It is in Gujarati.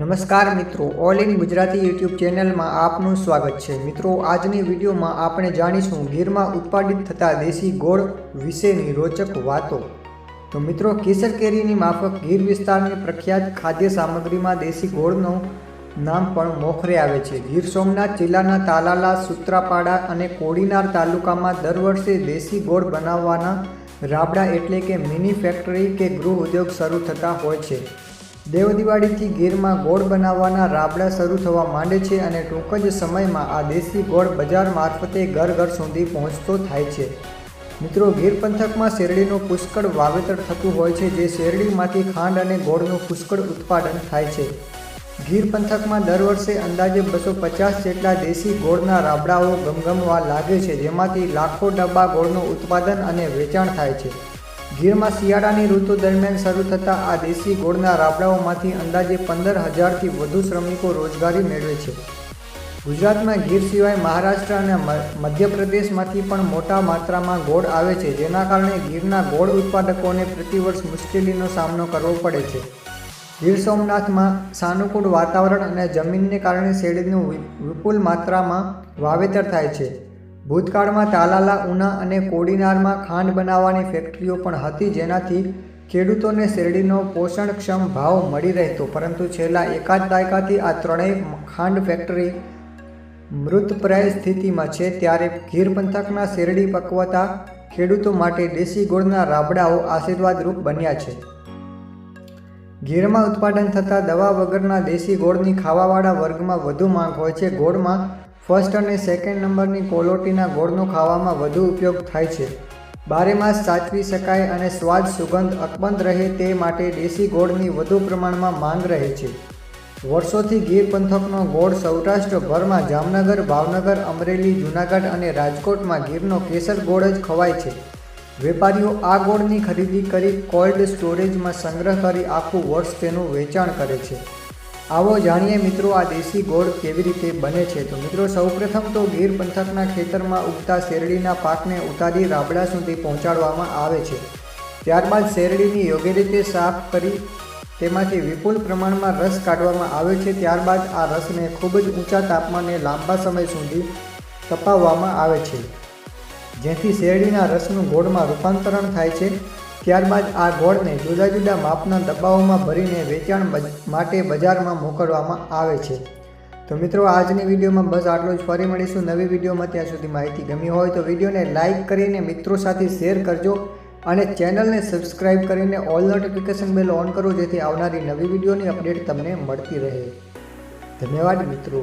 નમસ્કાર મિત્રો, ઓલ ઇન ગુજરાતી યુટ્યુબ ચેનલમાં આપનું સ્વાગત છે. મિત્રો, આજની વિડીયોમાં આપણે જાણીશું ગીરમાં ઉત્પાદિત થતા દેશી ગોળ વિશેની રોચક વાતો. તો મિત્રો, કેસર કેરીની માફક ગીર વિસ્તારની પ્રખ્યાત ખાદ્ય સામગ્રીમાં દેશી ગોળનું નામ પણ મોખરે આવે છે. ગીર સોમનાથ જિલ્લાના તાલાલા, સુત્રાપાડા અને કોડીનાર તાલુકામાં દર વર્ષે દેશી ગોળ બનાવવાના રાબડા એટલે કે મિની ફેક્ટરી કે ગૃહ ઉદ્યોગ શરૂ થતા હોય છે. દેવદિવાળીથી ગીરમાં ગોળ બનાવવાના રાબડા શરૂ થવા માંડે છે અને ટૂંક જ સમયમાં આ દેશી ગોળ બજાર મારફતે ઘર ઘર સુધી પહોંચતો થાય છે. મિત્રો, ગીર પંથકમાં શેરડીનું પુષ્કળ વાવેતર થતું હોય છે, જે શેરડીમાંથી ખાંડ અને ગોળનું પુષ્કળ ઉત્પાદન થાય છે. ગીર પંથકમાં દર વર્ષે અંદાજે બસો પચાસ જેટલા દેશી ગોળના રાબડાઓ ગમગમવા લાગે છે, જેમાંથી લાખો ડબ્બા ગોળનું ઉત્પાદન અને વેચાણ થાય છે. ગીરમાં શિયાળાની ઋતુ દરમિયાન શરૂ થતા આ દેશી ગોળના રાબડાઓમાંથી અંદાજે પંદર હજારથી વધુ શ્રમિકો રોજગારી મેળવે છે. ગુજરાતમાં ગીર સિવાય મહારાષ્ટ્ર અને મધ્યપ્રદેશમાંથી પણ મોટા માત્રામાં ગોળ આવે છે, જેના કારણે ગીરના ગોળ ઉત્પાદકોને પ્રતિવર્ષ મુશ્કેલીનો સામનો કરવો પડે છે. ગીર સોમનાથમાં સાનુકૂળ વાતાવરણ અને જમીનને કારણે શેરડીનું વિપુલ માત્રામાં વાવેતર થાય છે. ભૂતકાળમાં તાલાલા, ઉના અને કોડીનારમાં ખાંડ બનાવવાની ફેક્ટરીઓ પણ હતી જેનાથી ખેડૂતોને શેરડીનો પોષણક્ષમ ભાવ મળી રહેતો. પરંતુ છેલ્લા એકાદ દાયકાથી આ ત્રણેય ખાંડ ફેક્ટરી મૃતપ્રાય સ્થિતિમાં છે ત્યારે ગીર પંથકના શેરડી પકવતા ખેડૂતો માટે દેશી ગોળના રાબડાઓ આશીર્વાદરૂપ બન્યા છે. ગીરમાં ઉત્પાદન થતા દવા વગરના દેશી ગોળની ખાવાવાળા વર્ગમાં વધુ માંગ હોય છે. ગોળમાં ફર્સ્ટ અને સેકન્ડ નંબરની કોલોટીના ગોળનો ખાવામાં વધુ ઉપયોગ થાય છે. બારેમાસ સાચવી શકાય અને સ્વાદ સુગંધ અકબંધ રહે તે માટે દેશી ગોળની વધુ પ્રમાણમાં માંગ રહે છે. વર્ષોથી ગીર પંથકનો ગોળ સૌરાષ્ટ્રભરમાં જામનગર, ભાવનગર, અમરેલી, જૂનાગઢ અને રાજકોટમાં ગીરનો કેસર ગોળ જ ખવાય છે. વેપારીઓ આ ગોળની ખરીદી કરી કોલ્ડ સ્ટોરેજમાં સંગ્રહ કરી આખું વર્ષ તેનું વેચાણ કરે છે. આવો જાણીએ મિત્રો આ દેશી ગોળ કેવી રીતે બને છે? તો મિત્રો સૌપ્રથમ તો ગીર પંથકના ખેતરમાં ઉગતા શેરડીના પાકને ઉતારી રાબડા સુધી પહોંચાડવામાં આવે છે. ત્યારબાદ શેરડીની યોગ્ય રીતે સાફ કરી તેમાંથી વિપુલ પ્રમાણમાં રસ કાઢવામાં આવે છે. ત્યારબાદ આ રસને ખૂબ જ ઊંચા તાપમાને લાંબા સમય સુધી તપાવવામાં આવે છે. જેથી શેરડીના રસનું ગોળમાં રૂપાંતરણ થાય છે. ત્યારબાદ આ ગોળને જુદા જુદા માપના ડબ્બાઓમાં ભરીને વેચાણ માટે બજારમાં મોકલવામાં આવે છે. તો મિત્રો, આજની વિડીયોમાં બસ આટલું જ. ફરી મળીશું નવી વિડીયોમાં. ત્યાં સુધી માહિતી ગમી હોય તો વિડીયોને લાઇક કરીને મિત્રો સાથે શેર કરજો અને ચેનલને સબસ્ક્રાઇબ કરીને ઓલ નોટિફિકેશન બેલ ઓન કરો જેથી આવનારી નવી વિડીયોની અપડેટ તમને મળતી રહે. ધન્યવાદ મિત્રો.